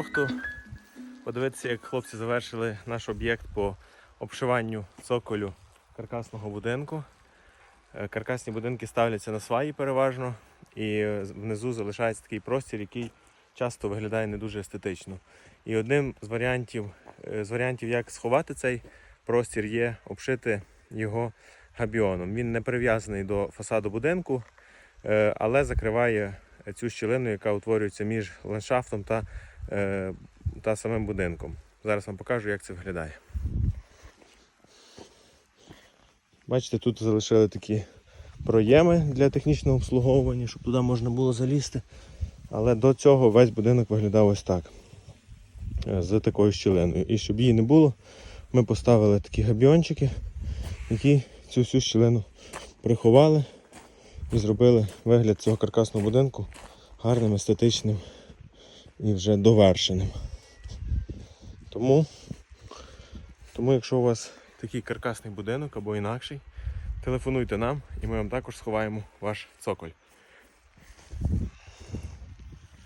бухту, подивитися, як хлопці завершили наш об'єкт по обшиванню цоколю каркасного будинку. Е, Каркасні будинки ставляться на сваї переважно, і е, внизу залишається такий простір, який часто виглядає не дуже естетично. І одним з варіантів, е, з варіантів, як сховати цей простір, є обшити його габіоном. Він не прив'язаний до фасаду будинку, але закриває цю щілину, яка утворюється між ландшафтом та, та самим будинком. Зараз вам покажу, як це виглядає. Бачите, тут залишили такі проєми для технічного обслуговування, щоб туди можна було залізти. Але до цього весь будинок виглядав ось так. е, З такою щілиною. І щоб її не було, ми поставили такі габіончики, які цю всю щілину приховали і зробили вигляд цього каркасного будинку гарним, естетичним і вже довершеним. Тому, тому якщо у вас такий каркасний будинок або інакший, телефонуйте нам і ми вам також сховаємо ваш цоколь.